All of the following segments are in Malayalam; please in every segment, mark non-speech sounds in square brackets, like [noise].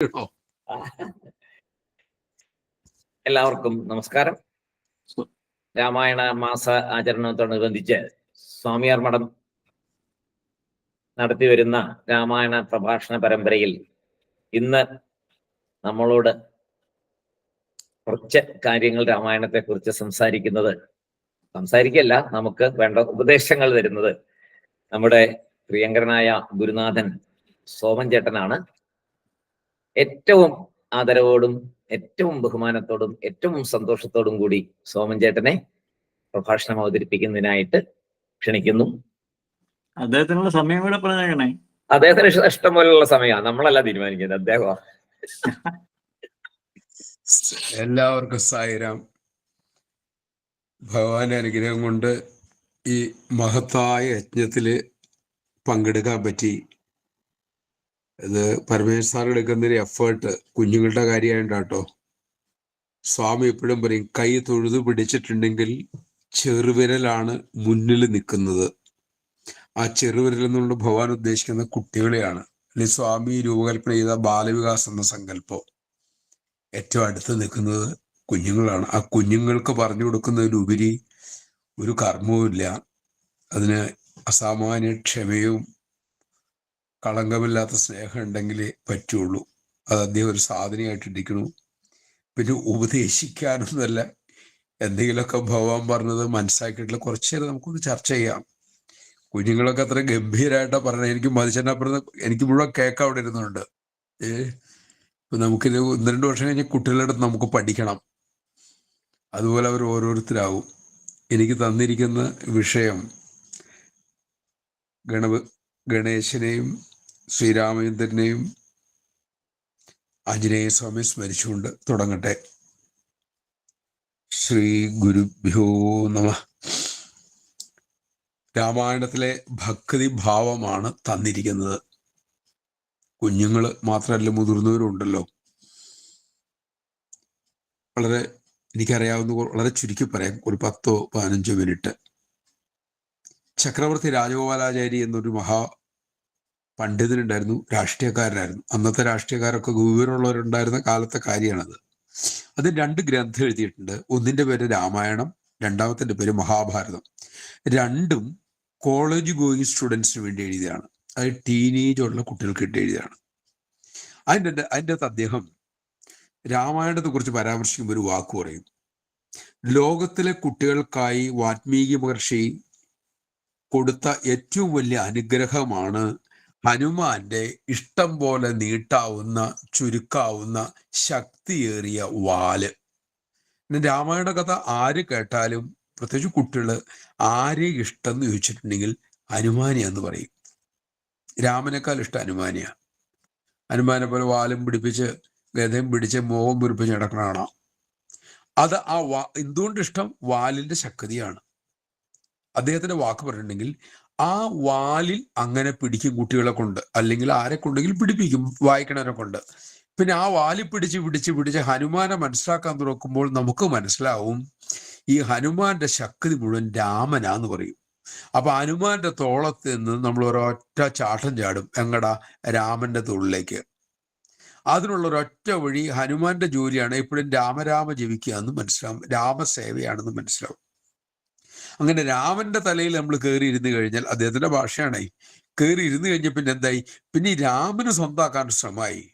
[laughs] എല്ലാവർക്കും നമസ്കാരം. രാമായണ മാസ ആചരണത്തോടനുബന്ധിച്ച് സ്വാമിയാർ മഠം നടത്തി വരുന്ന രാമായണ പ്രഭാഷണ പരമ്പരയിൽ ഇന്ന് നമ്മളോട് കുറച്ച് കാര്യങ്ങൾ രാമായണത്തെ കുറിച്ച് സംസാരിക്കുന്നത്. സംസാരിക്കല്ല നമുക്ക് വേണ്ട ഉപദേശങ്ങൾ തരുന്നത് നമ്മുടെ പ്രിയങ്കരനായ ഗുരുനാഥൻ സോമൻ ചേട്ടനാണ് ഏറ്റവും ആദരവോടും ഏറ്റവും ബഹുമാനത്തോടും ഏറ്റവും സന്തോഷത്തോടും കൂടി സോമൻ ചേട്ടനെ പ്രഭാഷണം അവതരിപ്പിക്കുന്നതിനായിട്ട് ക്ഷണിക്കുന്നു. അദ്ദേഹത്തിനുള്ള സമയം കൂടെ പറഞ്ഞേ അദ്ദേഹത്തിന് ഇഷ്ട- ഇഷ്ടം പോലെയുള്ള സമയമാണ് നമ്മളല്ല തീരുമാനിക്കുന്നത്. അദ്ദേഹം എല്ലാവർക്കും സായിരാം. ഭഗവാന്റെ അനുഗ്രഹം കൊണ്ട് ഈ മഹത്തായ യജ്ഞത്തിൽ പങ്കെടുക്കാൻ പറ്റി. ഇത് പരമേശ്വർ സാർ എടുക്കുന്ന ഒരു എഫേർട്ട് കുഞ്ഞുങ്ങളുടെ കാര്യമായിട്ടാട്ടോ സ്വാമി എപ്പോഴും പറയും കൈ തൊഴുതു പിടിച്ചിട്ടുണ്ടെങ്കിൽ ചെറുവിരലാണ് മുന്നിൽ നിൽക്കുന്നത്. ആ ചെറുവിരൽ എന്നുള്ള ഭഗവാൻ ഉദ്ദേശിക്കുന്ന കുട്ടികളെയാണ്. അല്ലെങ്കിൽ സ്വാമി രൂപകൽപ്പന ചെയ്ത ബാലവികാസ് എന്ന സങ്കല്പം ഏറ്റവും അടുത്ത് നിൽക്കുന്നത് കുഞ്ഞുങ്ങളാണ്. ആ കുഞ്ഞുങ്ങൾക്ക് പറഞ്ഞു കൊടുക്കുന്നതിലുപരി ഒരു കർമ്മവും ഇല്ല അതിന് അസാമാന്യ ക്ഷമയും കളങ്കമില്ലാത്ത സ്നേഹം ഉണ്ടെങ്കിലേ പറ്റുള്ളൂ. അത് അദ്ദേഹം ഒരു സാധനയായിട്ട് ഇരിക്കണു പിന്നെ ഉപദേശിക്കാനൊന്നുമല്ല. എന്തെങ്കിലുമൊക്കെ ഭഗവാൻ പറഞ്ഞത് മനസ്സിലാക്കിയിട്ടുള്ള കുറച്ചു നേരം നമുക്കൊന്ന് ചർച്ച ചെയ്യാം. കുഞ്ഞുങ്ങളൊക്കെ അത്ര ഗംഭീരമായിട്ടാണ് പറഞ്ഞത്. എനിക്ക് മതിച്ചെന്നപ്പുറത്ത് എനിക്ക് മുഴുവൻ കേക്ക് അവിടെ ഇരുന്നുണ്ട്. ഏ നമുക്കിത് ഒന്ന് രണ്ട് വർഷം കഴിഞ്ഞ് കുട്ടികളുടെ അടുത്ത് നമുക്ക് പഠിക്കണം. അതുപോലെ അവർ ഓരോരുത്തരാകും എനിക്ക് തന്നിരിക്കുന്ന വിഷയം ഗണപ ഗണേശനെയും ശ്രീരാമചന്ദ്രനെയും ആഞ്ജനേയ സ്വാമി സ്മരിച്ചുകൊണ്ട് തുടങ്ങട്ടെ. ശ്രീ ഗുരുഭ്യോ നമ. രാമായണത്തിലെ ഭക്തി ഭാവമാണ് തന്നിരിക്കുന്നത്. കുഞ്ഞുങ്ങൾ മാത്രമല്ല മുതിർന്നവരും ഉണ്ടല്ലോ വളരെ എനിക്കറിയാവുന്ന വളരെ ചുരുക്കി പറയാം. ഒരു പത്തോ പതിനഞ്ചോ മിനിറ്റ്. ചക്രവർത്തി രാജഗോപാലാചാരി എന്നൊരു മഹാ പണ്ഡിതനുണ്ടായിരുന്നു രാഷ്ട്രീയക്കാരനായിരുന്നു. അന്നത്തെ രാഷ്ട്രീയക്കാരൊക്കെ വിവരമുള്ളവരുണ്ടായിരുന്ന കാലത്തെ കാര്യമാണത്. അത് രണ്ട് ഗ്രന്ഥം എഴുതിയിട്ടുണ്ട്. ഒന്നിന്റെ പേര് രാമായണം രണ്ടാമത്തിന്റെ പേര് മഹാഭാരതം. രണ്ടും കോളേജ് ഗോയിങ് സ്റ്റുഡൻസിന് വേണ്ടി എഴുതിയതാണ്. അത് ടീനേജ് ഉള്ള കുട്ടികൾക്ക് വേണ്ടി എഴുതിയതാണ്. അതിന്റെ അതിന്റെ അകത്ത് അദ്ദേഹം രാമായണത്തെ കുറിച്ച് പരാമർശിക്കുമ്പോൾ ഒരു വാക്ക് പറയും. ലോകത്തിലെ കുട്ടികൾക്കായി വാത്മീകി മഹർഷി കൊടുത്ത ഏറ്റവും വലിയ അനുഗ്രഹമാണ് ഹനുമാന്റെ ഇഷ്ടം പോലെ നീട്ടാവുന്ന ചുരുക്കാവുന്ന ശക്തിയേറിയ വാൽ. രാമായണ കഥ ആര് കേട്ടാലും പ്രത്യേകിച്ച് കുട്ടികൾ ആരെ ഇഷ്ടം എന്ന് ചോദിച്ചിട്ടുണ്ടെങ്കിൽ ഹനുമാനിയാന്ന് പറയും. രാമനേക്കാൾ ഇഷ്ടം ഹനുമാനിയ. ഹനുമാനെ പോലെ വാലും പിടിപ്പിച്ച് ഗതയും പിടിച്ച് മോഹം പിടിപ്പിച്ച് നടക്കണ കാണാം. അത് ആ വാ എന്തുകൊണ്ട് ഇഷ്ടം? വാലിന്റെ ശക്തിയാണ്. അദ്ദേഹത്തിന്റെ വാക്ക് പറഞ്ഞിട്ടുണ്ടെങ്കിൽ ആ വാലിൽ അങ്ങനെ പിടിക്കും കുട്ടികളെ കൊണ്ട്. അല്ലെങ്കിൽ ആരെ കൊണ്ടെങ്കിലും പിടിപ്പിക്കും വായിക്കണവരെ കൊണ്ട്. പിന്നെ ആ വാലി പിടിച്ച് പിടിച്ച് പിടിച്ച് ഹനുമാനെ മനസ്സിലാക്കാൻ തുറക്കുമ്പോൾ നമുക്ക് മനസ്സിലാവും ഈ ഹനുമാന്റെ ശക്തി മുഴുവൻ രാമനാന്ന് പറയും. അപ്പൊ ഹനുമാന്റെ തോളത്ത് നിന്ന് നമ്മൾ ഒരൊറ്റ ചാട്ടം ചാടും എങ്ങടാ? രാമന്റെ തോളിലേക്ക്. അതിനുള്ള ഒരൊറ്റ വഴി ഹനുമാന്റെ ജോലിയാണ് എപ്പോഴും രാമരാമ ജപിക്കുക എന്ന് മനസ്സിലാവും രാമസേവയാണെന്ന് മനസ്സിലാവും. അങ്ങനെ രാമന്റെ തലയിൽ നമ്മൾ കയറി ഇരുന്ന് കഴിഞ്ഞാൽ അദ്ദേഹത്തിന്റെ ഭാഷയാണ് കയറി ഇരുന്ന് കഴിഞ്ഞ പിന്നെ എന്തായി? പിന്നെ രാമന് സ്വന്താക്കാൻ ശ്രമമായി.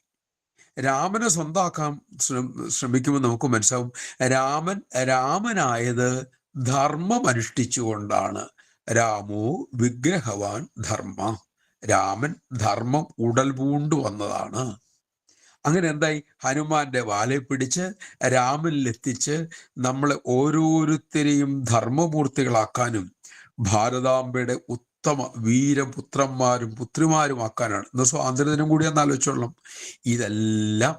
രാമനെ സ്വന്താക്കാൻ ശ്രമ ശ്രമിക്കുമ്പോൾ നമുക്ക് മനസ്സിലാവും. രാമൻ രാമനായത് ധർമ്മം അനുഷ്ഠിച്ചുകൊണ്ടാണ്. രാമോ വിഗ്രഹവാൻ ധർമ്മ. രാമൻ ധർമ്മം ഉടൽ പൂണ്ടു വന്നതാണ്. അങ്ങനെ എന്തായി? ഹനുമാന്റെ വാലെ പിടിച്ച് രാമനിലെത്തിച്ച് നമ്മളെ ഓരോരുത്തരെയും ധർമ്മമൂർത്തികളാക്കാനും ഭാരതാംബയുടെ ഉത്തമ വീരപുത്രന്മാരും പുത്രിമാരുമാക്കാനാണ്. ഇന്ന് സ്വാതന്ത്ര്യദിനം കൂടി ഒന്ന് ആലോചിച്ചോളണം. ഇതെല്ലാം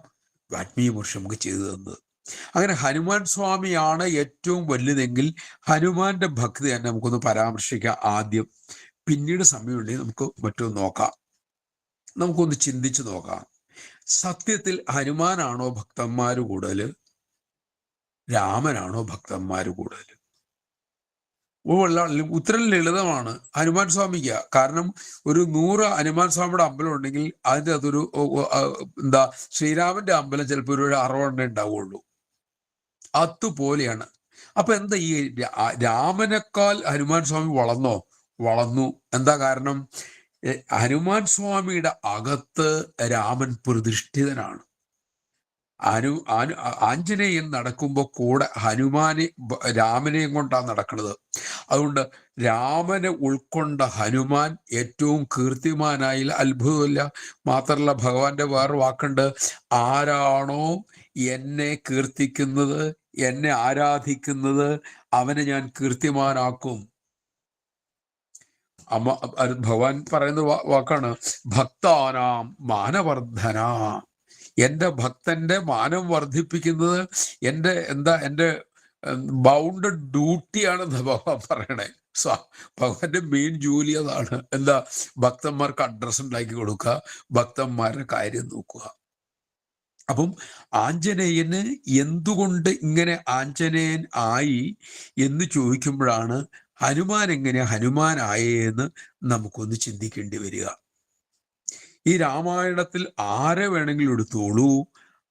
വാത്മീയ പുരുഷം നമുക്ക് ചെയ്തു തന്നത്. അങ്ങനെ ഹനുമാൻ സ്വാമിയാണ് ഏറ്റവും വലുതെങ്കിൽ ഹനുമാന്റെ ഭക്തി തന്നെ നമുക്കൊന്ന് പരാമർശിക്കാം ആദ്യം. പിന്നീട് സമയമുണ്ടെങ്കിൽ നമുക്ക് മറ്റൊന്ന് നോക്കാം. നമുക്കൊന്ന് ചിന്തിച്ചു നോക്കാം. സത്യത്തിൽ ഹനുമാനാണോ ഭക്തന്മാർ കൂടുതൽ രാമനാണോ ഭക്തന്മാർ കൂടുതൽ ഉത്തരം ലളിതമാണ്. ഹനുമാൻ സ്വാമിക്ക്. കാരണം ഒരു നൂറ് ഹനുമാൻ സ്വാമിയുടെ അമ്പലം ഉണ്ടെങ്കിൽ അതിന്റെ അതൊരു എന്താ ശ്രീരാമന്റെ അമ്പലം ചിലപ്പോൾ ഒരു അറുപതെണ്ണേ ഉണ്ടാവുള്ളൂ. അതുപോലെയാണ്. അപ്പൊ എന്താ ഈ രാമനേക്കാൾ ഹനുമാൻ സ്വാമി വളർന്നോ? വളർന്നു. എന്താ കാരണം? ഹനുമാൻ സ്വാമിയുടെ അകത്ത് രാമൻ പ്രതിഷ്ഠിതനാണ്. അനു അനു ആഞ്ജനേയൻ നടക്കുമ്പോൾ കൂടെ ഹനുമാനെ രാമനെയും കൊണ്ടാണ് നടക്കുന്നത് അതുകൊണ്ട് രാമനെ ഉൾക്കൊണ്ട ഹനുമാൻ ഏറ്റവും കീർത്തിമാനായി അത്ഭുതമില്ല. മാത്രമല്ല ഭഗവാന്റെ വേറെ വാക്കുണ്ട് ആരാണോ എന്നെ കീർത്തിക്കുന്നത് എന്നെ ആരാധിക്കുന്നത് അവനെ ഞാൻ കീർത്തിമാനാക്കും. അമ്മ ഭഗവാൻ പറയുന്ന വാക്കാണ്. ഭക്താനാം മാനവർദ്ധന. എന്റെ ഭക്തന്റെ മാനം വർദ്ധിപ്പിക്കുന്നത് എന്റെ എന്താ എന്റെ ബൗണ്ടഡ് ഡ്യൂട്ടിയാണ് ഭഗവാൻ പറയണേ. ഭഗവാന്റെ മെയിൻ ജോലി അതാണ്. എന്താ ഭക്തന്മാർക്ക് അഡ്രസ് ഉണ്ടാക്കി കൊടുക്കുക ഭക്തന്മാരുടെ കാര്യം നോക്കുക. അപ്പം ആഞ്ജനേയന് എന്തുകൊണ്ട് ഇങ്ങനെ ആഞ്ജനേയൻ ആയി എന്ന് ചോദിക്കുമ്പോഴാണ് ഹനുമാൻ എങ്ങനെ ഹനുമാൻ ആയേന്ന് നമുക്കൊന്ന് ചിന്തിക്കേണ്ടി വരിക. ഈ രാമായണത്തിൽ ആരെ വേണമെങ്കിലും എടുത്തോളൂ.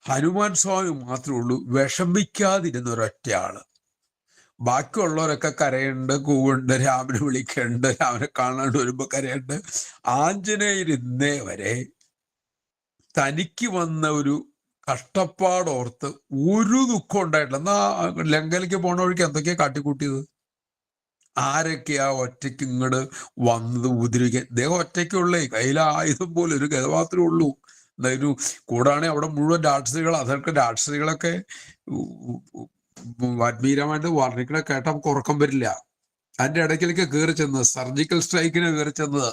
ഹനുമാൻ സ്വാമി മാത്രമേ ഉള്ളൂ വിഷമിക്കാതിരുന്ന ഒരൊറ്റ ആൾ ബാക്കിയുള്ളവരൊക്കെ കരയുണ്ട് കൂവുണ്ട് രാമനെ വിളിക്കുന്നുണ്ട് രാമനെ കാണാണ്ട് വരുമ്പോ കരയുണ്ട്. ആഞ്ജനേയരിന്നേ വരെ തനിക്ക് വന്ന ഒരു കഷ്ടപ്പാടോർത്ത് ഒരു ദുഃഖം ഉണ്ടായിട്ടില്ല. എന്നാ ലങ്കയിലേക്ക് പോണ വഴിക്ക് എന്തൊക്കെയാ കാട്ടിക്കൂട്ടിയത്? ആരൊക്കെയാ ഒറ്റയ്ക്ക് ഇങ്ങോട്ട് വന്നത് ഉദ്രവിക്കാൻ ഇദ്ദേഹം ഒറ്റയ്ക്കുള്ളേ കയ്യിൽ ആയുധം പോലെ ഒരു ഗത മാത്രമേ ഉള്ളൂ. എന്തായാലും കൂടാണെ അവിടെ മുഴുവൻ രാക്ഷസികൾ അതൊക്കെ രാക്ഷസികളൊക്കെ വാൽമീരമായിട്ട് വർണിക്കണ കേട്ട നമുക്ക് ഉറക്കം വരില്ല. അതിന്റെ ഇടയ്ക്കിലേക്ക് കയറി ചെന്നത് സർജിക്കൽ സ്ട്രൈക്കിന് കയറി ചെന്നത്.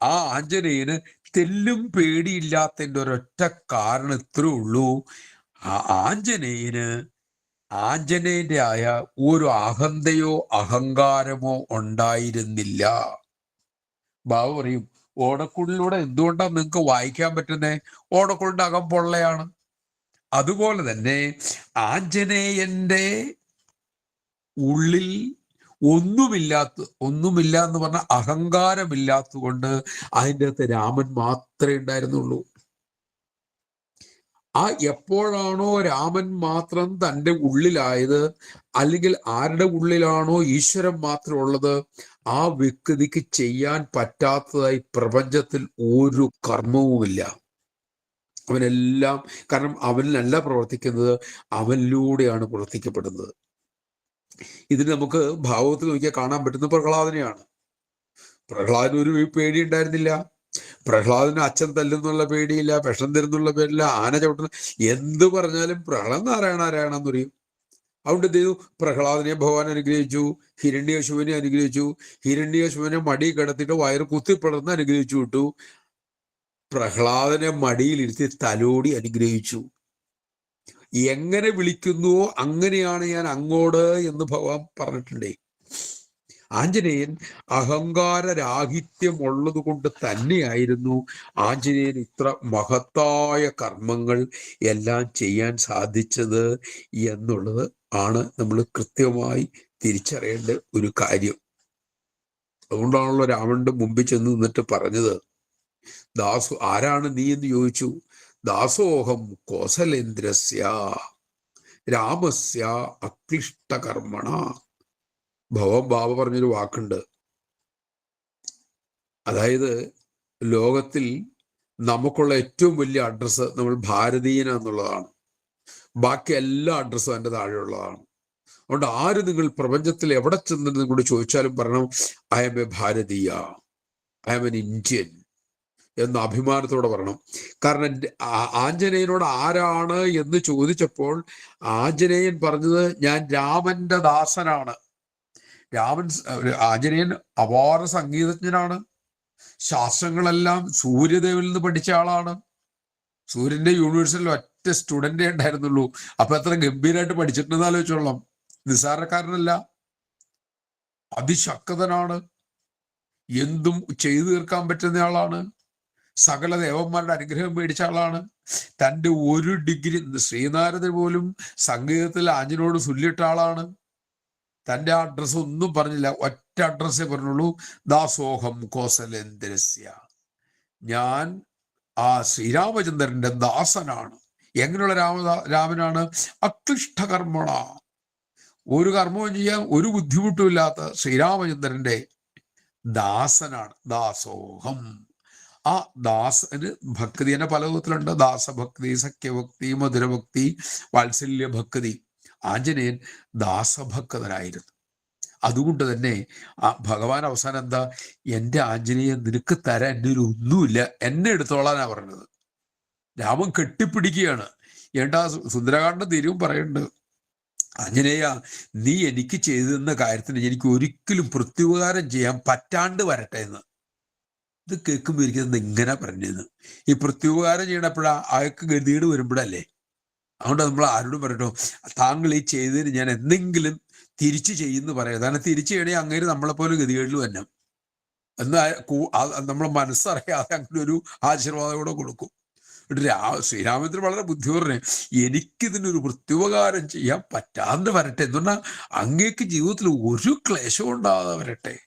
ആ ആഞ്ജനേയന് തെല്ലും പേടിയില്ലാത്തതിന്റെ ഒരൊറ്റ കാരണം ഇത്രേ ഉള്ളൂ. ആ ആഞ്ജനേയന് ആഞ്ജനേയന്റെ ആയ ഒരു അഹന്തയോ അഹങ്കാരമോ ഉണ്ടായിരുന്നില്ല. ബാബു പറയും ഓടക്കുള്ളിലൂടെ എന്തുകൊണ്ടാണ് നിങ്ങൾക്ക് വായിക്കാൻ പറ്റുന്നേ? ഓടക്കുള്ളിന്റെ അകം പൊള്ളയാണ്. അതുപോലെ തന്നെ ആഞ്ജനേയന്റെ ഉള്ളിൽ ഒന്നുമില്ലാത്ത ഒന്നുമില്ല എന്ന് പറഞ്ഞ അഹങ്കാരമില്ലാത്തതുകൊണ്ട് അതിന്റെ അകത്ത് രാമൻ മാത്രമേ ഉണ്ടായിരുന്നുള്ളൂ. ആ എപ്പോഴാണോ രാമൻ മാത്രം തന്റെ ഉള്ളിലായത് അല്ലെങ്കിൽ ആരുടെ ഉള്ളിലാണോ ഈശ്വരൻ മാത്രം ഉള്ളത് ആ വ്യക്തിക്ക് ചെയ്യാൻ പറ്റാത്തതായി പ്രപഞ്ചത്തിൽ ഒരു കർമ്മവുമില്ല. അവനെല്ലാം കാരണം അവനിലല്ല പ്രവർത്തിക്കുന്നത് അവനിലൂടെയാണ് പ്രവർത്തിക്കപ്പെടുന്നത്. ഇതിന് നമുക്ക് ഭാവത്തിൽ നോക്കിയാൽ കാണാൻ പറ്റുന്ന പ്രഹ്ലാദനെയാണ്. പ്രഹ്ലാദന് ഒരു പേടി ഉണ്ടായിരുന്നില്ല പ്രഹ്ലാദന് അച്ഛൻ തല്ലുന്നുള്ള പേടിയില്ല വിഷം തരുന്നുള്ള പേരില്ല ആന ചവിട്ടുന്ന എന്ത് പറഞ്ഞാലും പ്രഹ്ലാദ് നാരായണ നാരായണ എന്ന് പറയും. അതുകൊണ്ട് എന്ത് ചെയ്തു? പ്രഹ്ലാദിനെ ഭഗവാൻ അനുഗ്രഹിച്ചു ഹിരണ്യശുവിനെ അനുഗ്രഹിച്ചു ഹിരണ്യശുവിനെ മടി കിടത്തിയിട്ട് വയറ് കുത്തിപ്പടർന്ന് അനുഗ്രഹിച്ചു വിട്ടു. പ്രഹ്ലാദനെ മടിയിലിരുത്തി തലോടി അനുഗ്രഹിച്ചു. എങ്ങനെ വിളിക്കുന്നുവോ അങ്ങനെയാണ് ഞാൻ അങ്ങോട് എന്ന് ഭഗവാൻ പറഞ്ഞിട്ടുണ്ടേ. ആഞ്ജനേയൻ അഹങ്കാര രാഹിത്യം ഉള്ളത് കൊണ്ട് തന്നെയായിരുന്നു ആഞ്ജനേയൻ ഇത്ര മഹത്തായ കർമ്മങ്ങൾ എല്ലാം ചെയ്യാൻ സാധിച്ചത് എന്നുള്ളത് ആണ് നമ്മൾ കൃത്യമായി തിരിച്ചറിയേണ്ട ഒരു കാര്യം. അതുകൊണ്ടാണല്ലോ രാവണന്റെ മുമ്പിൽ ചെന്ന് നിന്നിട്ട് പറഞ്ഞത്. ദാസു ആരാണ് നീ എന്ന് ചോദിച്ചു. ദാസോഹം കോസലേന്ദ്രസ്യ രാമസ്യ അക്ലിഷ്ടകർമ്മണ. ഭവൻ ബാബ പറഞ്ഞൊരു വാക്കുണ്ട്. അതായത് ലോകത്തിൽ നമുക്കുള്ള ഏറ്റവും വലിയ അഡ്രസ്സ് നമ്മൾ ഭാരതീയന എന്നുള്ളതാണ്. ബാക്കി എല്ലാ അഡ്രസ്സും എന്റെ താഴെയുള്ളതാണ്. അതുകൊണ്ട് ആര് നിങ്ങൾ പ്രപഞ്ചത്തിൽ എവിടെ ചെന്ന് കൂടി ചോദിച്ചാലും പറയണം ഐ എം എ ഭാരതീയ. ഐ എം എൻ ഇന്ത്യൻ എന്ന അഭിമാനത്തോടെ പറയണം. കാരണം ആഞ്ജനേയനോട് ആരാണ് എന്ന് ചോദിച്ചപ്പോൾ ആഞ്ജനേയൻ പറഞ്ഞത് ഞാൻ രാമന്റെ ദാസനാണ്. രാമൻ ആഞ്ജനേയൻ അപാര സംഗീതജ്ഞനാണ്. ശാസ്ത്രങ്ങളെല്ലാം സൂര്യദേവിൽ നിന്ന് പഠിച്ച ആളാണ്. സൂര്യന്റെ യൂണിവേഴ്സിൽ ഒറ്റ സ്റ്റുഡന്റേ ഉണ്ടായിരുന്നുള്ളൂ. അപ്പൊ എത്ര ഗംഭീരമായിട്ട് പഠിച്ചിട്ടുണ്ടെന്ന് ആലോചിച്ചോളാം നിസ്സാരക്കാരനല്ല. അതിശക്തനാണ്. എന്തും ചെയ്തു തീർക്കാൻ പറ്റുന്ന ആളാണ്. സകല ദേവന്മാരുടെ അനുഗ്രഹം മേടിച്ച ആളാണ്. തന്റെ ഒരു ഡിഗ്രി ശ്രീനാരദ പോലും സംഗീതത്തിൽ ആഞ്ഞിനോട് തുല്യട്ട ആളാണ്. തന്റെ അഡ്രസ്സ് ഒന്നും പറഞ്ഞില്ല. ഒറ്റ അഡ്രസ്സേ പറഞ്ഞുള്ളൂ. ദാസോഹം കോസലേന്ദ്രസ്യ. ഞാൻ ആ ശ്രീരാമചന്ദ്രന്റെ ദാസനാണ്. എങ്ങനെയുള്ള രാമ രാമനാണ്? അക്ലിഷ്ടകർമ്മണ ഒരു കർമ്മവും ചെയ്യാൻ ഒരു ബുദ്ധിമുട്ടുമില്ലാത്ത ശ്രീരാമചന്ദ്രന്റെ ദാസനാണ്. ദാസോഹം. ആ ദാസന് ഭക്തി തന്നെ പല വിധത്തിലുണ്ട് ദാസഭക്തി സഖ്യഭക്തി മധുരഭക്തി വാത്സല്യ ഭക്തി ആഞ്ജനേയൻ ദാസഭക്തനായിരുന്നു. അതുകൊണ്ട് തന്നെ ആ ഭഗവാൻ അവസാനം എന്താ? എന്റെ ആഞ്ജനേയൻ നിനക്ക് തരാൻ എന്റെ ഒരു ഒന്നുമില്ല എന്നെ എടുത്തോളാനാ പറഞ്ഞത്. രാമൻ കെട്ടിപ്പിടിക്കുകയാണ്. ഏണ്ടാ സുന്ദരകാണ്ഡ തീരും പറയുന്നുണ്ട്. ആഞ്ജനേയ നീ എനിക്ക് ചെയ്തു തന്ന കാര്യത്തിന് എനിക്ക് ഒരിക്കലും പ്രത്യുപകാരം ചെയ്യാൻ പറ്റാണ്ട് വരട്ടെ എന്ന്. ഇത് കേൾക്കുമ്പോൾ ഇരിക്കുന്നത് ഇങ്ങനെ പറഞ്ഞത് ഈ പ്രത്യുപകാരം ചെയ്യണപ്പോഴാ അയാൾക്ക് ഗതികേട് വരുമ്പോഴല്ലേ? അതുകൊണ്ട് നമ്മൾ ആരോടും പറയട്ടോ താങ്കൾ ഈ ചെയ്തതിന് ഞാൻ എന്തെങ്കിലും തിരിച്ചു ചെയ്യുന്ന പറയാം. കാരണം തിരിച്ചു ചെയ്യണേ അങ്ങേര് നമ്മളെപ്പോലെ ഗതികേടിൽ തന്നെ. എന്നാൽ നമ്മൾ മനസ്സറിയാതെ അങ്ങനെ ഒരു ആശീർവാദം കൂടെ കൊടുക്കും. രാ ശ്രീരാമചന്ദ്രൻ വളരെ ബുദ്ധിപൂർണ എനിക്കിതിനൊരു പ്രത്യുപകാരം ചെയ്യാൻ പറ്റാണ്ട് വരട്ടെ. എന്ന് പറഞ്ഞാൽ അങ്ങേക്ക് ജീവിതത്തിൽ ഒരു ക്ലേശവും ഉണ്ടാകാതെ വരട്ടെ.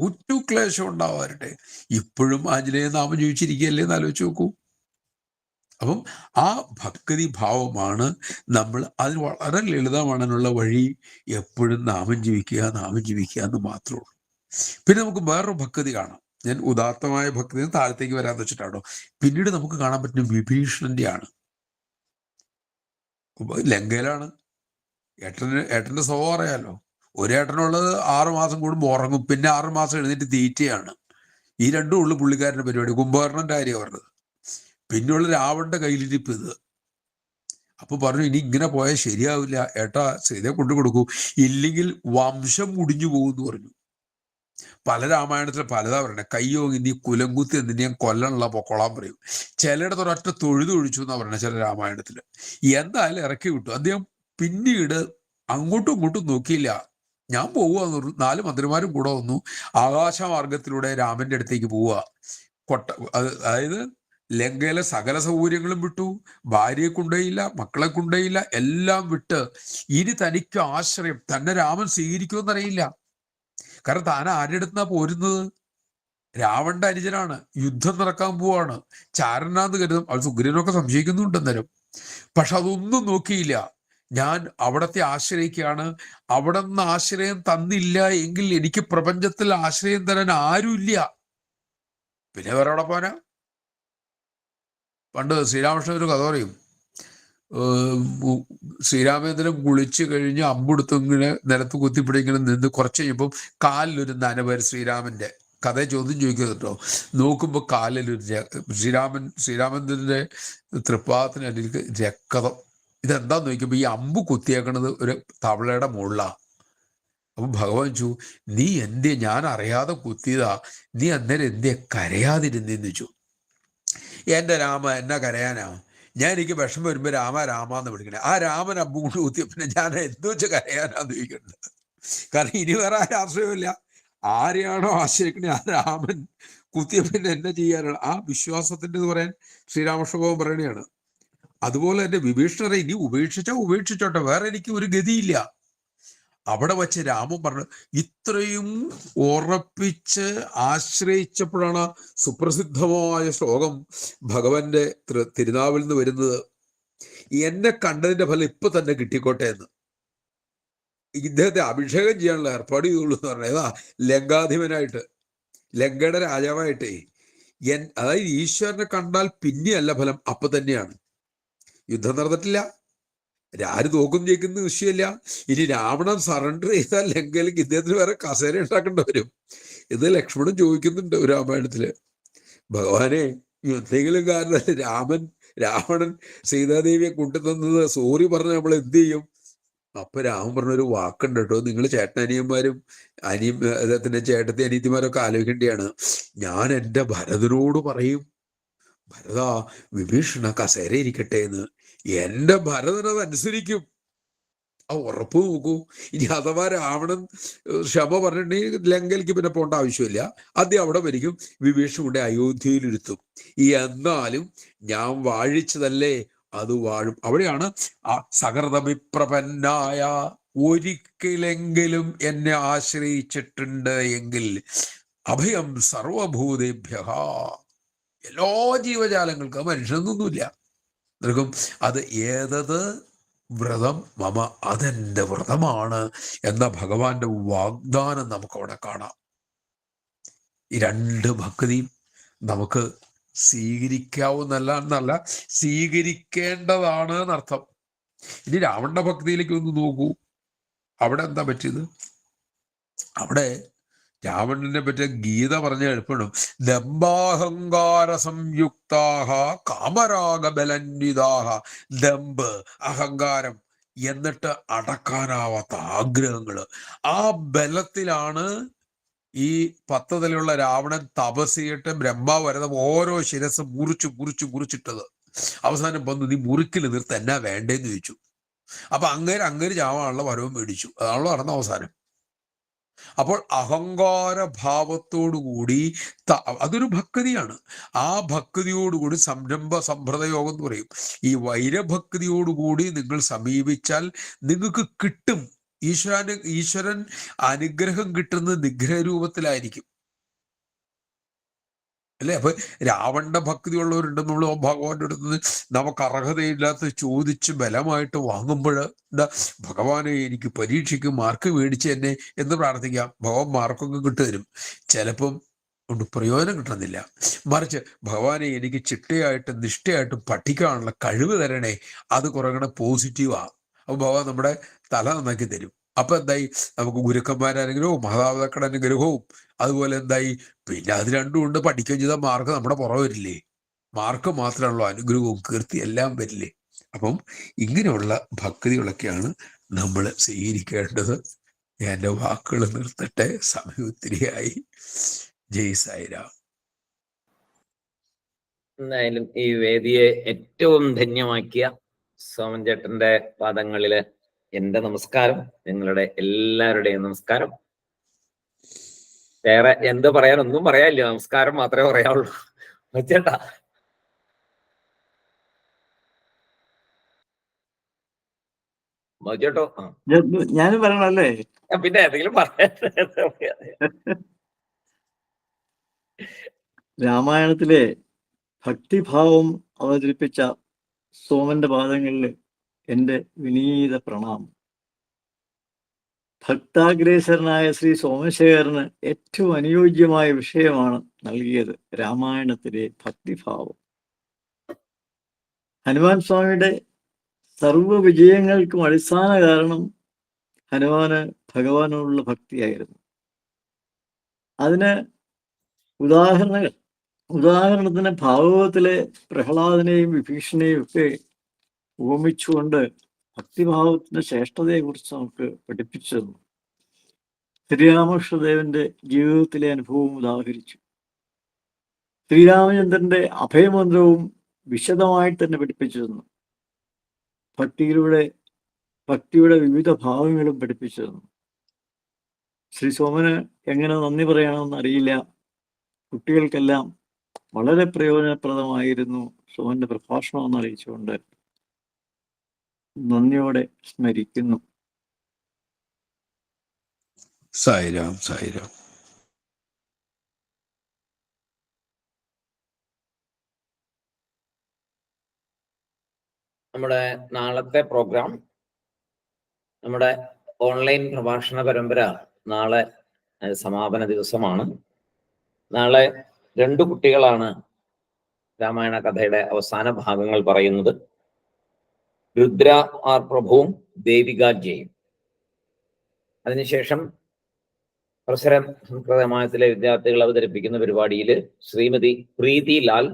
ഒരു ക്ലേശം ഉണ്ടാവാറട്ടെ ഇപ്പോഴും ആഞ്ജനേയ നാമം ജീവിച്ചിരിക്കുകയല്ലേ എന്ന് ആലോചിച്ച് നോക്കൂ. അപ്പം ആ ഭക്തി ഭാവമാണ് നമ്മൾ അതിന് വളരെ ലളിതമാണെന്നുള്ള വഴി എപ്പോഴും നാമം ജീവിക്കുക നാമം ജീവിക്കുക എന്ന് മാത്രമേ ഉള്ളൂ. പിന്നെ നമുക്ക് വേറൊരു ഭക്തി കാണാം. ഞാൻ ഉദാത്തമായ ഭക്തി താഴത്തേക്ക് വരാന്ന് വെച്ചിട്ടാണോ? പിന്നീട് നമുക്ക് കാണാൻ പറ്റുന്ന വിഭീഷണന്റെ ആണ് ലങ്കയിലാണ്. ഏട്ടന് ഏട്ടന്റെ സ്വഭാവം അറിയാലോ? ഒരു ഏട്ടനുള്ളത് ആറു മാസം കൂടുമ്പോൾ ഉറങ്ങും. പിന്നെ ആറു മാസം എഴുന്നേറ്റ് തീറ്റയാണ്. ഈ രണ്ടും ഉള്ളു പുള്ളിക്കാരന്റെ പരിപാടി. കുംഭകർണന്റെ കാര്യം പറഞ്ഞത്. പിന്നെയുള്ള രാവണന്റെ കയ്യിലിരിപ്പ് ഇത്. അപ്പൊ പറഞ്ഞു ഇനി ഇങ്ങനെ പോയാൽ ശരിയാവില്ല. ഏട്ടാ സീതയെ കൊണ്ടു കൊടുക്കൂ. ഇല്ലെങ്കിൽ വംശം മുടിഞ്ഞു പോകും എന്ന് പറഞ്ഞു. പല രാമായണത്തിൽ പലതാ പറയണേ കയ്യോങ്ങി നീ കുലങ്കുത്തി എന്ന് ഞാൻ കൊല്ലണുള്ള പൊക്കോളാൻ പറയും. ചിലയിടത്ത് ഒരൊറ്റ തൊഴുത് ഒഴിച്ചു എന്നാ പറയണേ ചില രാമായണത്തിൽ എന്തായാലും ഇറക്കി വിട്ടു. അദ്ദേഹം പിന്നീട് അങ്ങോട്ടും ഇങ്ങോട്ടും നോക്കിയില്ല. ഞാൻ പോവുക നാല് മന്ത്രിമാരും കൂടെ വന്നു. ആകാശമാർഗത്തിലൂടെ രാമന്റെ അടുത്തേക്ക് പോവുക കൊട്ട അതായത് ലങ്കയിലെ സകല സൗകര്യങ്ങളും വിട്ടു. ഭാര്യയെ കൊണ്ടേയില്ല മക്കളെ കൊണ്ടേയില്ല എല്ലാം വിട്ട്. ഇനി തനിക്ക് ആശ്രയം. തന്നെ രാമൻ സ്വീകരിക്കുമെന്നറിയില്ല. കാരണം താൻ ആരുടെ അടുത്താ പോരുന്നത്? രാവണന്റെ അനുജനാണ്. യുദ്ധം നടക്കാൻ പോവാണ്. ചാരനാന്ന് കരുതും. അത് സുഗ്രീവനൊക്കെ സംശയിക്കുന്നുണ്ട് അന്നേരം. പക്ഷെ അതൊന്നും നോക്കിയില്ല. ഞാൻ അവിടത്തെ ആശ്രയിക്കുകയാണ്. അവിടെ നിന്ന് ആശ്രയം തന്നില്ല എങ്കിൽ എനിക്ക് പ്രപഞ്ചത്തിൽ ആശ്രയം തരാൻ ആരുമില്ല. പിന്നെ വേറെ അവിടെ പോനാ പണ്ട് ശ്രീരാമകൃഷ്ണൻ ഒരു കഥ പറയും. ശ്രീരാമേന്ദ്രൻ കുളിച്ചു കഴിഞ്ഞ് അമ്പെടുത്ത് ഇങ്ങനെ നിലത്ത് കുത്തിപ്പിടി ഇങ്ങനെ നിന്ന് കുറച്ച് കഴിയുമ്പോൾ കാലിലൊരു നനവര് ശ്രീരാമന്റെ കഥ ചോദ്യം ചോദിക്കുന്നത് കേട്ടോ. നോക്കുമ്പോൾ കാലിലൊരു ശ്രീരാമൻ ശ്രീരാമേന്ദ്രന്റെ തൃപ്പാദത്തിന് രക്തം. ഇതെന്താന്ന് നോക്കുമ്പോൾ ഈ അമ്പ് കുത്തിയേക്കണത് ഒരു തവളയുടെ മുകളിലാണ് അപ്പം ഭഗവാൻ ചോ നീ എന്തേ ഞാൻ അറിയാതെ കുത്തിയതാ. നീ അന്നേരം എന്തേ കരയാതിരുന്നെന്ന് ചോ എന്റെ രാമ എന്നെ കരയാനാ ഞാൻ എനിക്ക് വിഷമം വരുമ്പോൾ രാമ രാമ എന്ന് വിളിക്കണേ. ആ രാമൻ അമ്പും കൊണ്ട് കുത്തിയ പിന്നെ ഞാൻ എന്തു വെച്ച് കരയാനാന്ന് ചോദിക്കുന്നത് കാരണം ഇനി വേറെ ആശ്രയമില്ല ആരെയാണോ ആശ്രയിക്കണേ ആ രാമൻ കുത്തിയ പിന്നെ എന്നെ ചെയ്യാനുള്ള ആ വിശ്വാസത്തിന്റെ എന്ന് പറയാൻ ശ്രീരാമകൃഷ്ണഭവൻ പറയണയാണ്. അതുപോലെ തന്നെ വിഭീഷണരെ ഇനി ഉപേക്ഷിച്ചാ ഉപേക്ഷിച്ചോട്ടെ. വേറെ എനിക്ക് ഒരു ഗതിയില്ല. അവിടെ വച്ച് രാമൻ പറഞ്ഞു ഇത്രയും ഉറപ്പിച്ച് ആശ്രയിച്ചപ്പോഴാണ് സുപ്രസിദ്ധമായ ശ്ലോകം ഭഗവാന്റെ തിരുനാവിൽ നിന്ന് വരുന്നത്. എന്നെ കണ്ടതിന്റെ ഫലം ഇപ്പൊ തന്നെ കിട്ടിക്കോട്ടെ എന്ന്. ഇദ്ദേഹത്തെ അഭിഷേകം ചെയ്യാനുള്ള ഏർപ്പാട് ചെയ്തുള്ളൂ എന്ന് പറഞ്ഞാൽ ഏതാ? ലങ്കാധിപനായിട്ട് ലങ്കയുടെ രാജാവായിട്ടേ. എൻ അതായത് ഈശ്വരനെ കണ്ടാൽ പിന്നെയല്ല ഫലം അപ്പൊ തന്നെയാണ്. യുദ്ധം നടന്നിട്ടില്ല. ആര് തോക്കും ജയിക്കുന്ന വിഷയമല്ല. ഇനി രാവണൻ സറണ്ടർ ചെയ്താൽ ലങ്കയിലേക്ക് ഇദ്ദേഹത്തിന് വേറെ കസേര ഉണ്ടാക്കേണ്ടി വരും. ഇത് ലക്ഷ്മണൻ ചോദിക്കുന്നുണ്ട് രാമായണത്തിൽ. ഭഗവാനെ എന്തെങ്കിലും കാരണം രാമൻ രാവണൻ സീതാദേവിയെ കൊണ്ടുതന്നത് സോറി പറഞ്ഞ നമ്മൾ എന്ത് ചെയ്യും? അപ്പൊ രാമൻ പറഞ്ഞൊരു വാക്കുണ്ട് കേട്ടോ. നിങ്ങൾ ചേട്ടനിയന്മാരും അനിയും അദ്ദേഹത്തിന്റെ ചേട്ടത്തെ അനിയത്തിമാരൊക്കെ ആലോചിക്കേണ്ടിയാണ് ഞാൻ എന്റെ ഭരതനോട് പറയും ഭരത വിഭീഷണ കസേര ഇരിക്കട്ടെ എന്ന് എന്റെ ഭരതനത് അനുസരിക്കും ആ ഉറപ്പ് നോക്കൂ. ഇനി അഥവാ രാവണൻ ക്ഷമ പറഞ്ഞിട്ടുണ്ടെങ്കിൽ ലങ്കയിലേക്ക് പിന്നെ പോകേണ്ട ആവശ്യമില്ല. ആദ്യം അവിടെ വരിക്കും വിഭീഷണ കൊണ്ട് അയോധ്യയിലിരുത്തും. എന്നാലും ഞാൻ വാഴിച്ചതല്ലേ അത് വാഴും. അവിടെയാണ് ആ സകൃതമിപ്രപന്നായ ഒരിക്കലെങ്കിലും എന്നെ ആശ്രയിച്ചിട്ടുണ്ട് എങ്കിൽ അഭയം സർവഭൂതേഭ്യ എല്ലാ ജീവജാലങ്ങൾക്കും മനുഷ്യനൊന്നുമില്ല. നിനക്കും അത് ഏതത് വ്രതം? മമ അതെന്റെ വ്രതമാണ് എന്ന ഭഗവാന്റെ വാഗ്ദാനം നമുക്ക് അവിടെ കാണാം. ഈ രണ്ട് ഭക്തിയും നമുക്ക് സ്വീകരിക്കാവുന്നല്ല എന്നല്ല സ്വീകരിക്കേണ്ടതാണ് എന്നർത്ഥം ഇനി രാവണ ഭക്തിയിലേക്ക് ഒന്ന് നോക്കൂ. അവിടെ എന്താ പറ്റിയത്? അവിടെ രാവണനെ പറ്റിയ ഗീത പറഞ്ഞ എളുപ്പണം ദമ്പാഹങ്കാര സംയുക്താഹ കാമരാഗബലന്വിതാഹ ദമ്പ് അഹങ്കാരം എന്നിട്ട് അടക്കാനാവാത്ത ആഗ്രഹങ്ങൾ ആ ബലത്തിലാണ് ഈ പത്തതിലുള്ള രാവണൻ തപസ് ചെയ്തിട്ട് ബ്രഹ്മാവ് വരുന്ന ഓരോ ശിരസ് മുറിച്ച് മുറിച്ച് മുറിച്ചിട്ടത്. അവസാനം വന്നു നീ മുറിക്കൽ നിർത്ത് എന്നാ വേണ്ടേന്ന് ചോദിച്ചു. അപ്പൊ അങ്ങേര് അങ്ങേര് ചാവാനുള്ള വരവും മേടിച്ചു. അതാണല്ലോ നടന്ന അവസാനം. അപ്പോൾ അഹങ്കാര ഭാവത്തോടുകൂടി ത- അതൊരു ഭക്തിയാണ്. ആ ഭക്തിയോടുകൂടി സംരംഭ സമ്പ്രദയോഗം എന്ന് പറയും. ഈ വൈരഭക്തിയോടുകൂടി നിങ്ങൾ സമീപിച്ചാൽ നിങ്ങൾക്ക് കിട്ടും. ഈശ്വരാനു ഈശ്വരൻ അനുഗ്രഹം കിട്ടുന്നത് നിഗ്രഹ രൂപത്തിലായിരിക്കും അല്ലെ? അപ്പൊ രാവണ ഭക്തിയുള്ളവരുണ്ട്. നമ്മൾ ഭഗവാന്റെ അടുത്ത് നമുക്ക് അർഹതയില്ലാത്ത ചോദിച്ച് ബലമായിട്ട് വാങ്ങുമ്പോൾ എന്താ ഭഗവാനെ എനിക്ക് പരീക്ഷയ്ക്ക് മാർക്ക് മേടിച്ച് എന്നെ എന്ന് പ്രാർത്ഥിക്കാം. ഭഗവാൻ മാർക്കൊക്കെ കിട്ടുതരും ചിലപ്പം കൊണ്ട് പ്രയോജനം കിട്ടുന്നില്ല. മറിച്ച് ഭഗവാനെ എനിക്ക് ചിട്ടയായിട്ടും നിഷ്ഠയായിട്ടും പഠിക്കാനുള്ള കഴിവ് തരണേ അത് കുറേ കൂടെ പോസിറ്റീവാ. അപ്പൊ ഭഗവാൻ നമ്മുടെ തല നന്നാക്കി തരും. അപ്പൊ എന്തായി? നമുക്ക് ഗുരുക്കന്മാരുടെ അനുഗ്രഹവും മാതാപിതാക്കളുടെ അനുഗ്രഹവും അതുപോലെ എന്തായി? പിന്നെ അത് രണ്ടും ഉണ്ട്. പഠിക്കുകയും ചെയ്താൽ മാർക്ക് നമ്മുടെ പുറം വരില്ലേ? മാർക്ക് മാത്രമുള്ള അനുഗ്രഹവും കീർത്തി എല്ലാം വരില്ലേ? അപ്പം ഇങ്ങനെയുള്ള ഭക്തികളൊക്കെയാണ് നമ്മൾ സ്വീകരിക്കേണ്ടത്. ഞാൻ എന്റെ വാക്കുകൾ നിർത്തട്ടെ. സമയം ഒത്തിരിയായി. ജയ് സായിരാം. എന്തായാലും ഈ വേദിയെ ഏറ്റവും ധന്യമാക്കിയ സോമൻ ചേട്ടന്റെ പാദങ്ങളിൽ എന്റെ നമസ്കാരം നിങ്ങളുടെ എല്ലാവരുടെയും നമസ്കാരം. വേറെ എന്ത് പറയാൻ ഒന്നും പറയാനില്ല നമസ്കാരം മാത്രമേ പറയാവുള്ളൂ. ചേട്ടാ ചേട്ടോ ഞാനും പറയണല്ലേ പിന്നെ ഏതെങ്കിലും പറയാ രാമായണത്തിലെ ഭക്തിഭാവം അവതരിപ്പിച്ച സോമന്റെ പാദങ്ങളിൽ എന്റെ വിനീത പ്രണാമം. ഭക്താഗ്രേസരനായ ശ്രീ സോമശേഖരന് ഏറ്റവും അനുയോജ്യമായ വിഷയമാണ് നൽകിയത് രാമായണത്തിലെ ഭക്തിഭാവം. ഹനുമാൻ സ്വാമിയുടെ സർവ വിജയങ്ങൾക്കും അടിസ്ഥാന കാരണം ഹനുമാന് ഭഗവാനോടുള്ള ഭക്തിയായിരുന്നു. അതിന് ഉദാഹരണങ്ങൾ ഉദാഹരണത്തിന് ഭാഗവതത്തിലെ പ്രഹ്ലാദനെയും വിഭീഷണെയും ഒക്കെ ഉപമിച്ചുകൊണ്ട് ഭക്തിഭാവത്തിന്റെ ശ്രേഷ്ഠതയെക്കുറിച്ച് നമുക്ക് പഠിപ്പിച്ചു തന്നു ശ്രീരാമകൃഷ്ണദേവന്റെ ജീവിതത്തിലെ അനുഭവവും ഉദാഹരിച്ചു. ശ്രീരാമചന്ദ്രന്റെ അഭയമന്ത്രവും വിശദമായി തന്നെ പഠിപ്പിച്ചു തന്നു ഭക്തിയിലൂടെ ഭക്തിയുടെ വിവിധ ഭാവങ്ങളും പഠിപ്പിച്ചു തന്നു ശ്രീ സോമന് എങ്ങനെ നന്ദി പറയണമെന്ന് അറിയില്ല. കുട്ടികൾക്കെല്ലാം വളരെ പ്രയോജനപ്രദമായിരുന്നു സോമന്റെ പ്രഭാഷണം അറിയിച്ചുകൊണ്ട് നന്ദിയോടെ സ്മരിക്കുന്നു. സായിരാം സായിരാം. നമ്മുടെ നാളത്തെ പ്രോഗ്രാം നമ്മുടെ ഓൺലൈൻ പ്രഭാഷണ പരമ്പര നാളെ സമാപന ദിവസമാണ്. നാളെ രണ്ടു കുട്ടികളാണ് രാമായണ കഥയുടെ അവസാന ഭാഗങ്ങൾ പറയുന്നത്. രുദ്ര ആർ പ്രഭുവും ദേവിക ജയും. അതിനുശേഷം പ്രസരം സംസ്കൃതമായത്തിലെ വിദ്യാർത്ഥികൾ അവതരിപ്പിക്കുന്ന പരിപാടിയിൽ ശ്രീമതി പ്രീതി ലാൽ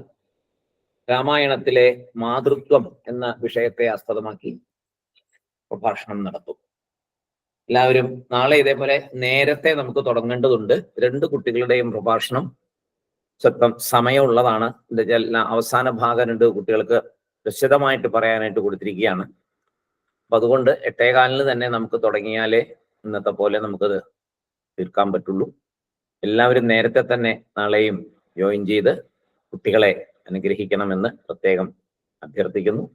രാമായണത്തിലെ മാതൃത്വം എന്ന വിഷയത്തെ ആസ്പദമാക്കി പ്രഭാഷണം നടത്തും. എല്ലാവരും നാളെ ഇതേപോലെ നേരത്തെ നമുക്ക് തുടങ്ങേണ്ടതുണ്ട്. രണ്ട് കുട്ടികളുടെയും പ്രഭാഷണം സ്വല്പം സമയമുള്ളതാണ്. എന്താ വെച്ചാൽ അവസാന ഭാഗം രണ്ട് കുട്ടികൾക്ക് വിശദമായിട്ട് പറയാനായിട്ട് കൊടുത്തിരിക്കുകയാണ്. അപ്പൊ അതുകൊണ്ട് എട്ടേകാലിന് തന്നെ നമുക്ക് തുടങ്ങിയാലേ ഇന്നത്തെ പോലെ നമുക്കത് തീർക്കാൻ പറ്റുള്ളൂ. എല്ലാവരും നേരത്തെ തന്നെ നാളെയും ജോയിൻ ചെയ്ത് കുട്ടികളെ അനുഗ്രഹിക്കണമെന്ന് പ്രത്യേകം അഭ്യർത്ഥിക്കുന്നു.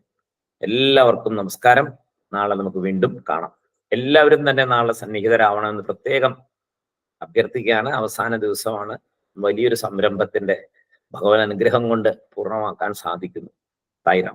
എല്ലാവർക്കും നമസ്കാരം. നാളെ നമുക്ക് വീണ്ടും കാണാം. എല്ലാവരും തന്നെ നാളെ സന്നിഹിതരാവണമെന്ന് പ്രത്യേകം അഭ്യർത്ഥിക്കുകയാണ്. അവസാന ദിവസമാണ്. വലിയൊരു സംരംഭത്തിന്റെ ഭഗവാൻ അനുഗ്രഹം കൊണ്ട് പൂർണമാക്കാൻ സാധിക്കുന്നു. Taira.